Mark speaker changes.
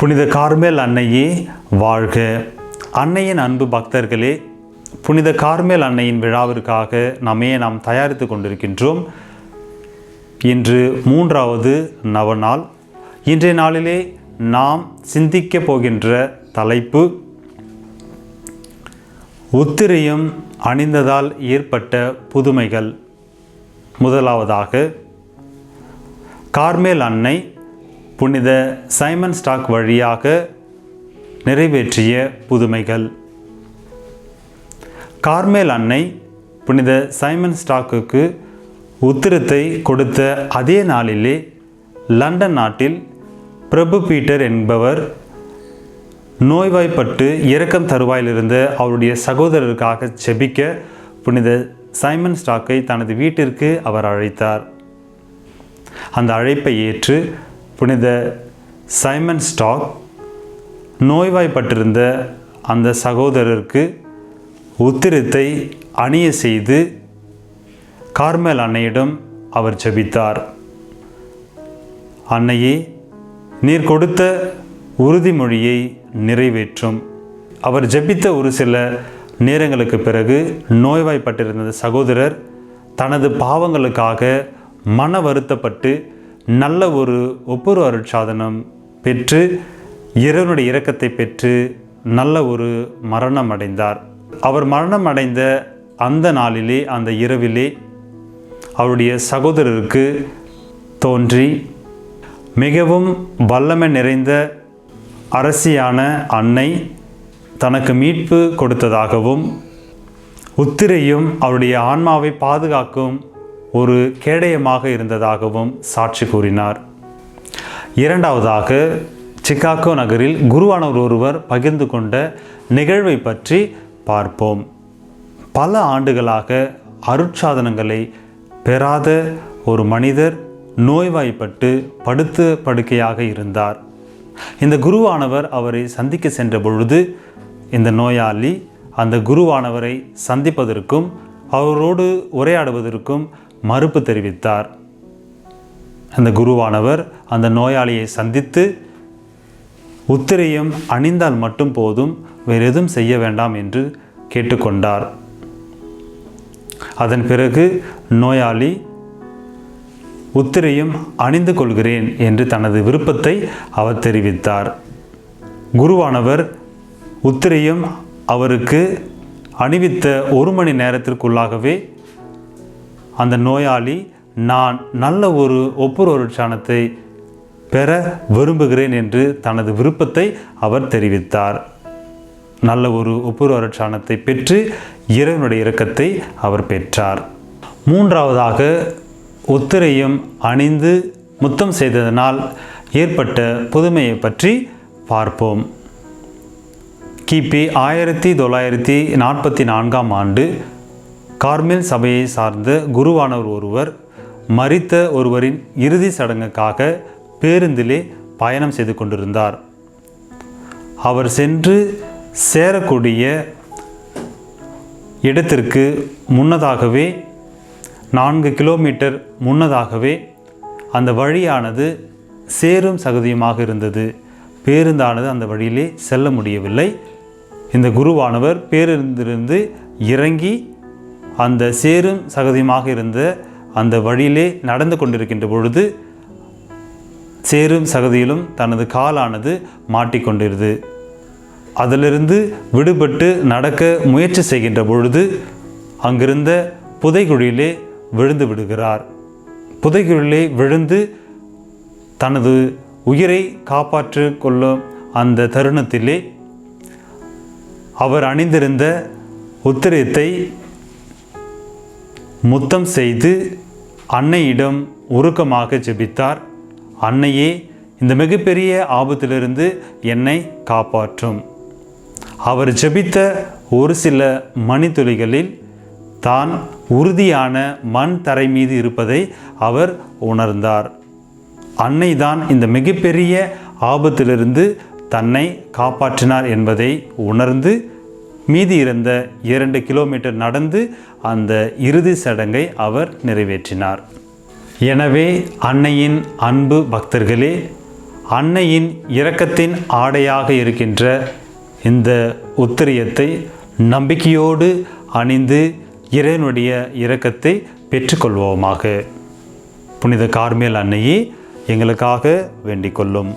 Speaker 1: புனித கார்மேல் அன்னையே வாழ்க. அன்னையின் அன்பு பக்தர்களே புனித கார்மேல் அன்னையின் விழாவிற்காக நம்மையே நாம் தயாரித்து கொண்டிருக்கின்றோம். இன்று மூன்றாவது நவநாள். இன்றைய நாளிலே நாம் சிந்திக்க போகின்ற தலைப்பு உத்திரையும் அணிந்ததால் ஏற்பட்ட புதுமைகள். முதலாவதாக கார்மேல் அன்னை புனித சைமன் ஸ்டாக் வழியாக நிறைவேற்றிய புதுமைகள். கார்மேல் அன்னை புனித சைமன் ஸ்டாக்குக்கு உத்திரத்தை கொடுத்த அதே நாளிலே லண்டன் நாட்டில் பிரபு பீட்டர் என்பவர் நோய்வாய்ப்பட்டு இரக்கம் தருவாயிலிருந்து அவருடைய சகோதரருக்காக செபிக்க புனித சைமன் ஸ்டாக்கை தனது வீட்டிற்கு அவர் அழைத்தார். அந்த அழைப்பை ஏற்று புனித சைமன் ஸ்டாக் நோய்வாய்ப்பட்டிருந்த அந்த சகோதரருக்கு உத்திரத்தை அணிய செய்து கார்மேல் அன்னையிடம் அவர் ஜபித்தார். அன்னையே நீர் கொடுத்த உறுதிமொழியை நிறைவேற்றும். அவர் ஜெபித்த ஒரு சில நேரங்களுக்கு பிறகு நோய்வாய்ப்பட்டிருந்த சகோதரர் தனது பாவங்களுக்காக மன வருத்தப்பட்டு நல்ல ஒரு ஒப்புரு அருட்சாதனம் பெற்று இறைவனுடைய இரக்கத்தை பெற்று நல்ல ஒரு மரணம் அடைந்தார். அவர் மரணம் அடைந்த அந்த நாளிலே அந்த இரவிலே அவருடைய சகோதரருக்கு தோன்றி மிகவும் வல்லமை நிறைந்த அரசியான அன்னை தனக்கு மீட்பு கொடுத்ததாகவும் உத்திரையும் அவருடைய ஆன்மாவை பாதுகாக்கும் ஒரு கேடயமாக இருந்ததாகவும் சாட்சி கூறினார். இரண்டாவதாக சிகாகோ நகரில் குருவானவர் ஒருவர் பகிர்ந்து கொண்ட நிகழ்வை பற்றி பார்ப்போம். பல ஆண்டுகளாக அருட்சாதனங்களை பெறாத ஒரு மனிதர் நோய்வாய்ப்பட்டு படுத்து படுக்கையாக இருந்தார். இந்த குருவானவர் அவரை சந்திக்க சென்ற பொழுது இந்த நோயாளி அந்த குருவானவரை சந்திப்பதற்கும் அவரோடு உரையாடுவதற்கும் மறுப்பு தெரிவித்தார். அந்த குருவானவர் அந்த நோயாளியை சந்தித்து உத்திரையும் அணிந்தால் மட்டும் போதும் வேறு எதுவும் செய்ய வேண்டாம் என்று கேட்டுக்கொண்டார். அதன் பிறகு நோயாளி உத்திரையும் அணிந்து கொள்கிறேன் என்று தனது விருப்பத்தை அவர் தெரிவித்தார். குருவானவர் உத்திரையும் அவருக்கு அணிவித்த ஒரு மணி நேரத்திற்குள்ளாகவே அந்த நோயாளி நான் நல்ல ஒரு ஒப்புரொருட்சானத்தை பெற விரும்புகிறேன் என்று தனது விருப்பத்தை அவர் தெரிவித்தார். நல்ல ஒரு ஒப்புரவரட்சாணத்தை பெற்று இறைவனுடைய இரக்கத்தை அவர் பெற்றார். மூன்றாவதாக உத்திரையும் அணிந்து முத்தம் செய்ததனால் ஏற்பட்ட புதுமையை பற்றி பார்ப்போம். கிபி ஆயிரத்தி தொள்ளாயிரத்தி நாற்பத்தி நான்காம் ஆண்டு கார்மெல் சபையை சார்ந்த குருவானவர் ஒருவர் மறித்த ஒருவரின் இறுதி சடங்குக்காக பேருந்திலே பயணம் செய்து கொண்டிருந்தார். அவர் சென்று சேரக்கூடிய இடத்திற்கு முன்னதாகவே நான்கு கிலோமீட்டர் முன்னதாகவே அந்த வழியானது சேரும் சகதியுமாக இருந்தது. பேருந்தானது அந்த வழியிலே செல்ல முடியவில்லை. இந்த குருவானவர் பேருந்திலிருந்து இறங்கி அந்த சேரும் சகதியுமாக இருந்த அந்த வழியிலே நடந்து கொண்டிருக்கின்ற பொழுது சேரும் சகதியிலும் தனது காலானது மாட்டிக்கொண்டிருது. அதிலிருந்து விடுபட்டு நடக்க முயற்சி செய்கின்ற பொழுது அங்கிருந்த புதைகுழியிலே விழுந்து விடுகிறார். புதைகுழியிலே விழுந்து தனது உயிரை காப்பாற்று கொள்ளும் அந்த தருணத்திலே அவர் அணிந்திருந்த உத்திரத்தை முத்தம் செய்து அன்னையிடம் உருக்கமாக ஜெபித்தார் அன்னையே இந்த மிகப்பெரிய ஆபத்திலிருந்து என்னை காப்பாற்றும். அவர் ஜெபித்த ஒரு சில மணித்துளிகளில் தான் உறுதியான மண் தரை மீது இருப்பதை அவர் உணர்ந்தார். அன்னை தான் இந்த மிகப்பெரிய ஆபத்திலிருந்து தன்னை காப்பாற்றினார் என்பதை உணர்ந்து மீதி இருந்த இரண்டு கிலோமீட்டர் நடந்து அந்த இறுதி சடங்கை அவர் நிறைவேற்றினார். எனவே அன்னையின் அன்பு பக்தர்களே அன்னையின் இரக்கத்தின் ஆடையாக இருக்கின்ற இந்த உத்திரியத்தை நம்பிக்கையோடு அணிந்து இறைவனுடைய இரக்கத்தை பெற்றுக்கொள்வோமாக. புனித கார்மேல் அன்னையே எங்களுக்காக வேண்டிக் கொள்ளும்.